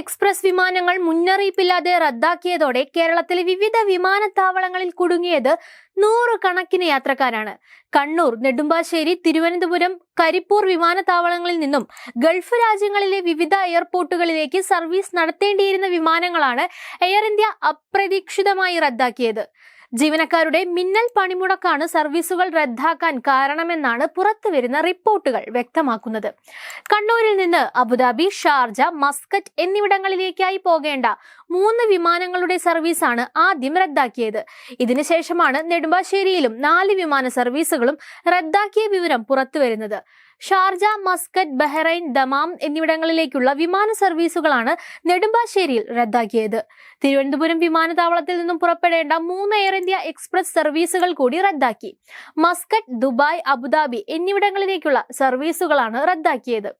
Express വിമാനങ്ങൾ മുന്നറിയിപ്പില്ലാതെ റദ്ദാക്കിയതോടെ കേരളത്തിലെ വിവിധ വിമാനത്താവളങ്ങളിൽ കുടുങ്ങിയത് നൂറുകണക്കിന് യാത്രക്കാരാണ്. കണ്ണൂർ നെടുമ്പാശ്ശേരി തിരുവനന്തപുരം കരിപ്പൂർ വിമാനത്താവളങ്ങളിൽ നിന്നും ഗൾഫ് രാജ്യങ്ങളിലെ വിവിധ എയർപോർട്ടുകളിലേക്ക് സർവീസ് നടത്തേണ്ടിയിരുന്ന വിമാനങ്ങളാണ് എയർ ഇന്ത്യ അപ്രതീക്ഷിതമായി റദ്ദാക്കിയത്. ജീവനക്കാരുടെ മിന്നൽ പണിമുടക്കാണ് സർവീസുകൾ റദ്ദാക്കാൻ കാരണമെന്നാണ് പുറത്തുവരുന്ന റിപ്പോർട്ടുകൾ വ്യക്തമാക്കുന്നത്. കണ്ണൂരിൽ നിന്ന് അബുദാബി ഷാർജ മസ്കറ്റ് എന്നിവിടങ്ങളിലേക്കായി പോകേണ്ട മൂന്ന് വിമാനങ്ങളുടെ സർവീസാണ് ആദ്യം റദ്ദാക്കിയത്. ഇതിനുശേഷമാണ് നെടുമ്പാശ്ശേരിയിലും നാല് വിമാന സർവീസുകളും റദ്ദാക്കിയ വിവരം പുറത്തുവരുന്നത്. ഷാർജ മസ്കറ്റ് ബഹ്റൈൻ ദമാം എന്നിവിടങ്ങളിലേക്കുള്ള വിമാന സർവീസുകളാണ് നെടുമ്പാശ്ശേരിയിൽ റദ്ദാക്കിയത്. തിരുവനന്തപുരം വിമാനത്താവളത്തിൽ നിന്നും പുറപ്പെടേണ്ട മൂന്ന് എയർ ഇന്ത്യ എക്സ്പ്രസ് സർവീസുകൾ കൂടി റദ്ദാക്കി. മസ്കറ്റ് ദുബായ് അബുദാബി എന്നിവിടങ്ങളിലേക്കുള്ള സർവീസുകളാണ് റദ്ദാക്കിയത്.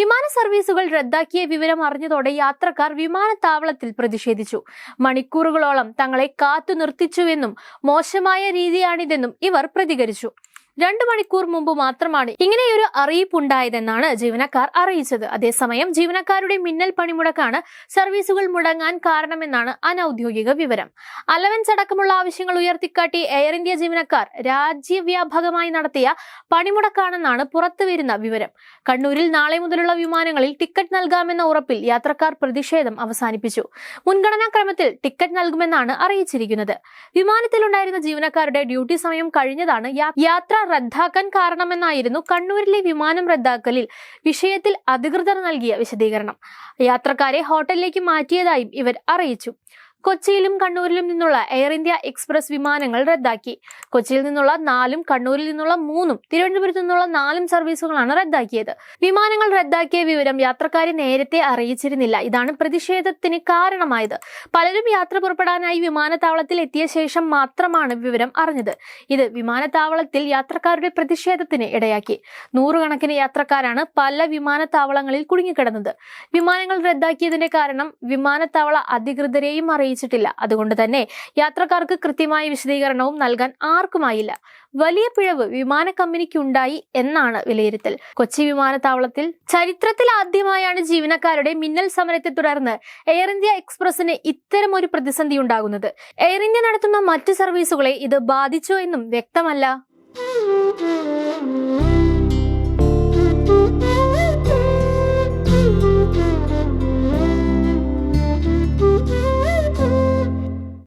വിമാന സർവീസുകൾ റദ്ദാക്കിയ വിവരം അറിഞ്ഞതോടെ യാത്രക്കാർ വിമാനത്താവളത്തിൽ പ്രതിഷേധിച്ചു. മണിക്കൂറുകളോളം തങ്ങളെ കാത്തു നിർത്തിച്ചുവെന്നും മോശമായ രീതിയാണിതെന്നും ഇവർ പ്രതികരിച്ചു. രണ്ടു മണിക്കൂർ മുമ്പ് മാത്രമാണ് ഇങ്ങനെയൊരു അറിയിപ്പുണ്ടായതെന്നാണ് ജീവനക്കാർ അറിയിച്ചത്. അതേസമയം ജീവനക്കാരുടെ മിന്നൽ പണിമുടക്കാണ് സർവീസുകൾ മുടങ്ങാൻ കാരണമെന്നാണ് അനൌദ്യോഗിക വിവരം. അലവൻസ് അടക്കമുള്ള ആവശ്യങ്ങൾ ഉയർത്തിക്കാട്ടി എയർ ഇന്ത്യ ജീവനക്കാർ രാജ്യവ്യാപകമായി നടത്തിയ പണിമുടക്കാണെന്നാണ് പുറത്തുവരുന്ന വിവരം. കണ്ണൂരിൽ നാളെ മുതലുള്ള വിമാനങ്ങളിൽ ടിക്കറ്റ് നൽകാമെന്ന ഉറപ്പിൽ യാത്രക്കാർ പ്രതിഷേധം അവസാനിപ്പിച്ചു. മുൻഗണനാ ക്രമത്തിൽ ടിക്കറ്റ് നൽകുമെന്നാണ് അറിയിച്ചിരിക്കുന്നത്. വിമാനത്തിലുണ്ടായിരുന്ന ജീവനക്കാരുടെ ഡ്യൂട്ടി സമയം കഴിഞ്ഞതാണ് യാത്ര റദ്ദാക്കാൻ കാരണമെന്നായിരുന്നു കണ്ണൂരിലെ വിമാനം റദ്ദാക്കലിൽ വിഷയത്തിൽ അധികൃതർ നൽകിയ വിശദീകരണം. യാത്രക്കാരെ ഹോട്ടലിലേക്ക് മാറ്റിയതായും ഇവർ അറിയിച്ചു. കൊച്ചിയിലും കണ്ണൂരിലും നിന്നുള്ള എയർ ഇന്ത്യ എക്സ്പ്രസ് വിമാനങ്ങൾ റദ്ദാക്കി. കൊച്ചിയിൽ നിന്നുള്ള നാലും കണ്ണൂരിൽ നിന്നുള്ള മൂന്നും തിരുവനന്തപുരത്ത് നിന്നുള്ള നാലും സർവീസുകളാണ് റദ്ദാക്കിയത്. വിമാനങ്ങൾ റദ്ദാക്കിയ വിവരം യാത്രക്കാരെ നേരത്തെ അറിയിച്ചിരുന്നില്ല. ഇതാണ് പ്രതിഷേധത്തിന് കാരണമായത്. പലരും യാത്ര പുറപ്പെടാനായി വിമാനത്താവളത്തിൽ എത്തിയ ശേഷം മാത്രമാണ് വിവരം അറിഞ്ഞത്. ഇത് വിമാനത്താവളത്തിൽ യാത്രക്കാരുടെ പ്രതിഷേധത്തിന് ഇടയാക്കി. നൂറുകണക്കിന് യാത്രക്കാരാണ് പല വിമാനത്താവളങ്ങളിൽ കുടുങ്ങിക്കിടന്നത്. വിമാനങ്ങൾ റദ്ദാക്കിയതിന്റെ കാരണം വിമാനത്താവള അധികൃതരെയും അറിയിച്ചിട്ടില്ല. അതുകൊണ്ട് തന്നെ യാത്രക്കാർക്ക് കൃത്യമായ വിശദീകരണവും നൽകാൻ ആർക്കുമായില്ല. വലിയ പിഴവ് വിമാന കമ്പനിക്കുണ്ടായി എന്നാണ് വിലയിരുത്തൽ. കൊച്ചി വിമാനത്താവളത്തിൽ ചരിത്രത്തിൽ ആദ്യമായാണ് ജീവനക്കാരുടെ മിന്നൽ സമരത്തെ തുടർന്ന് എയർ ഇന്ത്യ എക്സ്പ്രസിന് ഇത്തരം ഒരു പ്രതിസന്ധി ഉണ്ടാകുന്നത്. എയർ ഇന്ത്യ നടത്തുന്ന മറ്റ് സർവീസുകളെ ഇത് ബാധിച്ചോ എന്നും വ്യക്തമല്ല.